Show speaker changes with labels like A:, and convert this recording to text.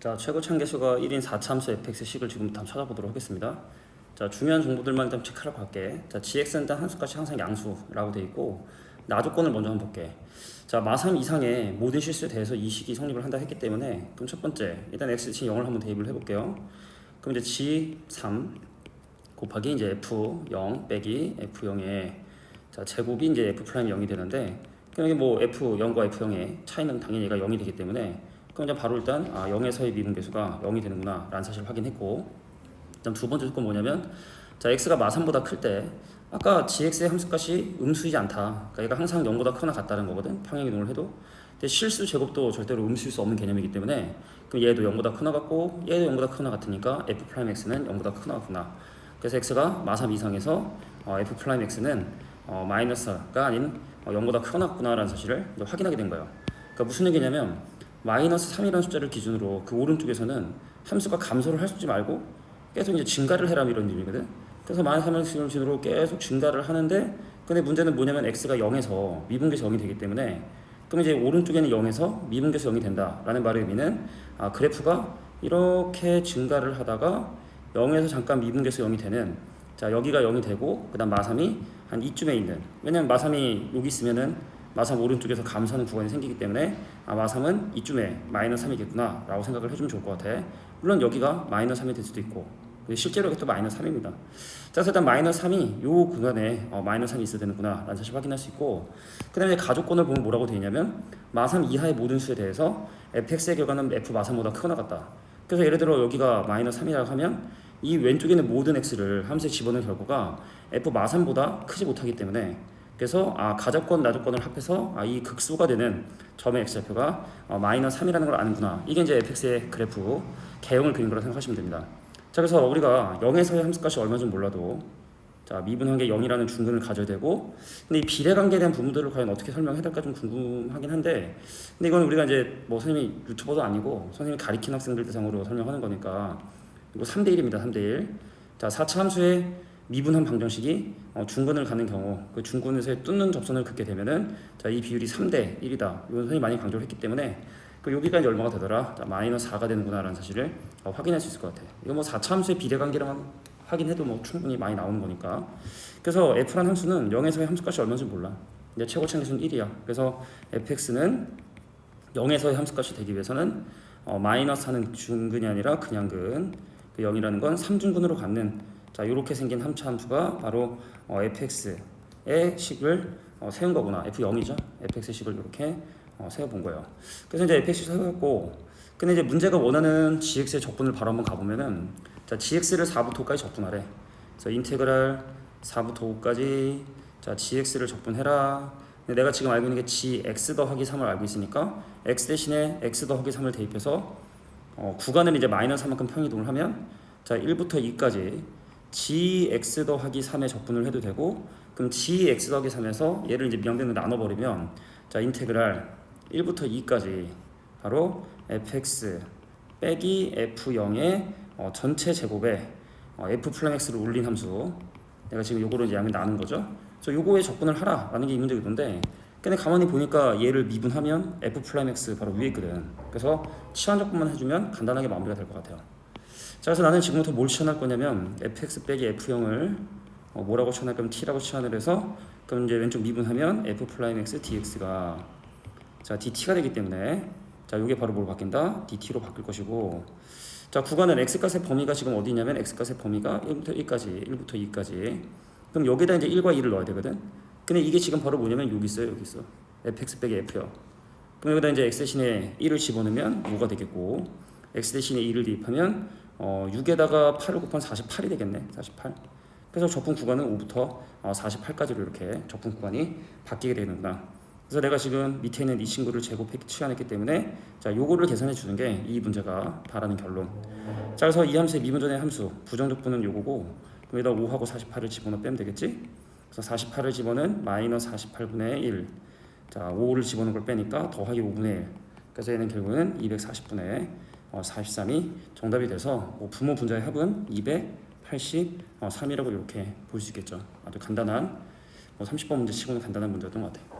A: 자, 최고 참개수가 1인 4참수 fx식을 지금부터 한번 찾아보도록 하겠습니다. 자, 중요한 정보들만 일단 체크하고 갈게. 자, gx는 일단 함수값이 항상 양수라고 돼 있고 나조건을 먼저 한번 볼게. 자, 마3 이상의 모든 실수에 대해서 이 식이 성립을 한다 했기 때문에 그럼 첫 번째 일단 x 대신 0을 한번 대입을 해 볼게요. 그럼 이제 g3 곱하기 이제 f0 빼기 f0의 자, 제곱이 이제 f 프라임 0이 되는데 그럼 여기 뭐 f0과 f0의 차이는 당연히 얘가 0이 되기 때문에 그럼 이제 바로 일단 아, 0에서의 미분계수가 0이 되는구나 라는 사실을 확인했고 그다음 두 번째 조건 뭐냐면 자 x가 마3보다 클 때 아까 gx의 함수값이 음수이지 않다. 그러니까 얘가 항상 0보다 크거나 같다는 거거든. 평행 이동을 해도. 근데 실수 제곱도 절대로 음수일 수 없는 개념이기 때문에 그럼 얘도 0보다 크거나 같고 얘도 0보다 크거나 같으니까 f 프라임 x는 0보다 크거나 같구나. 그래서 x가 마3 이상에서 어, f 프라임 x는 어, 마이너스가 아닌 어, 0보다 크거나 같구나라는 사실을 확인하게 된 거예요. 그러니까 무슨 얘기냐면 마이너스 3이라는 숫자를 기준으로 그 오른쪽에서는 함수가 감소를 할 수 있지 말고 계속 이제 증가를 해라 이런 의미거든. 그래서 마이너스 3을 기준으로 계속 증가를 하는데 근데 문제는 뭐냐면 x가 0에서 미분계수 0이 되기 때문에 그럼 이제 오른쪽에는 0에서 미분계수 0이 된다라는 말의 의미는 아 그래프가 이렇게 증가를 하다가 0에서 잠깐 미분계수 0이 되는 자 여기가 0이 되고 그 다음 마3이 한 이쯤에 있는 왜냐면 마3이 여기 있으면은 마3 오른쪽에서 감소하는 구간이 생기기 때문에 아 마3은 이쯤에 마이너스 3이겠구나 라고 생각을 해주면 좋을 것 같아. 물론 여기가 마이너스 3이 될 수도 있고 근데 실제로 이게 또 마이너스 3입니다. 자 일단 마이너스 3이 요 구간에 어, 마이너스 3이 있어야 되는구나 라는 사실 확인할 수 있고 그 다음에 가족권을 보면 뭐라고 되어 있냐면 마3 이하의 모든 수에 대해서 fx의 결과는 f 마3보다 크거나 같다. 그래서 예를 들어 여기가 마이너스 3이라고 하면 이 왼쪽에 있는 모든 x를 함수에 집어넣은 결과가 f 마3보다 크지 못하기 때문에 그래서 아 가족권 나족권을 합해서 아, 이 극소가 되는 점의 x좌표가 어, 마이너스 3이라는 걸 아는구나. 이게 이제 fx의 그래프 개형을 그린 거라 생각하시면 됩니다. 자 그래서 우리가 0에서의 함수값이 얼마인지 몰라도 자 미분한 게 0이라는 중근을 가져야 되고 근데 이 비례관계에 대한 부분들을 과연 어떻게 설명해야 될까 좀 궁금하긴 한데 근데 이건 우리가 이제 뭐 선생님이 유튜버도 아니고 선생님이 가리킨 학생들 대상으로 설명하는 거니까 이거 3대 1입니다 3대 1 자 4차 함수의 미분한 방정식이 어, 중근을 가는 경우 그 중근에서의 뚫는 접선을 긋게 되면은 자 이 비율이 3대 1이다. 이건 선생님이 많이 강조를 했기 때문에 그 이제 얼마가 되더라? 자, 마이너스 4가 되는구나 라는 사실을 어, 확인할 수 있을 것 같아 이거 뭐 4차 함수의 비례관계로만 확인해도 뭐 충분히 많이 나오는 거니까. 그래서 f라는 함수는 0에서의 함수값이 얼마인지 몰라. 이제 최고 참계수는 1이야. 그래서 fx는 0에서의 함수값이 되기 위해서는 어, 마이너스 하는 중근이 아니라 그냥 근 그 0이라는 건 3중근으로 갖는 자 이렇게 생긴 함차 함수가 바로 어, fx의 식을 어, 세운 거구나. f0이죠? fx의 식을 이렇게 어, 세워본 거예요. 그래서 이제 fx를 세웠고 근데 이제 문제가 원하는 gx의 적분을 바로 한번 가보면은 자 gx를 4부터 5까지 적분하래. 그래서 인테그랄 4부터 5까지 자 gx를 적분해라. 내가 지금 알고 있는 게 gx 더하기 3을 알고 있으니까 x 대신에 x 더하기 3을 대입해서 어, 구간을 이제 마이너스 3만큼 평이동을 하면 자 1부터 2까지 gx 더하기 3에 적분을 해도 되고 그럼 gx 더하기 3에서 얘를 이제 명대로 나눠버리면 자 인테그랄 1부터 2까지 바로 fx 빼기 f0의 어, 전체 제곱에 어, f x를 올린 함수. 내가 지금 요거를 이제 양을 나눈 거죠? 그래서 요거에 적분을 하라 라는 게 이 문제이던데 근데 가만히 보니까 얘를 미분하면 f x 바로 위에 있거든. 그래서 치환 적분만 해주면 간단하게 마무리가 될 것 같아요 자 그래서 나는 지금부터 뭘 치환할 거냐면 fx 빼기 f0을 어, 뭐라고 치환할 거면 t라고 치환을 해서 그럼 이제 왼쪽 미분하면 f 프라임 x dx가 자 dt가 되기 때문에 자 요게 바로 뭐로 바뀐다? Dt로 바뀔 것이고 자 구간은 x값의 범위가 지금 어디 있냐면 x값의 범위가 1부터 1까지 1부터 2까지. 그럼 여기다 이제 1과 2를 넣어야 되거든? 근데 이게 지금 바로 뭐냐면 여기 있어요 여기 있어. Fx 빼기 f요 그럼 여기다 이제 x 대신에 1을 집어넣으면 5가 되겠고 x 대신에 2를 대입하면 어, 6에다가 8을 곱하면 48이 되겠네 48 그래서 적분 구간은 5부터 어, 48까지로 이렇게 적분 구간이 바뀌게 되는구나. 그래서 내가 지금 밑에 있는 이 친구를 제곱해 치환했기 때문에 자 요거를 계산해 주는 게 이 문제가 바라는 결론. 자 그래서 이 함수의 미분전의 함수 부정적분은 요거고 여기다 5하고 48을 집어넣어 빼면 되겠지? 그래서 48을 집어넣은 마이너스 48분의 1 자, 5를 집어넣은 걸 빼니까 더하기 5분의 1. 그래서 얘는 결국은 240분의 어, 43이 정답이 돼서 뭐 부모 분자의 합은 283이라고 이렇게 볼 수 있겠죠. 아주 간단한 뭐 30번 문제 치고는 간단한 문제였던 것 같아요.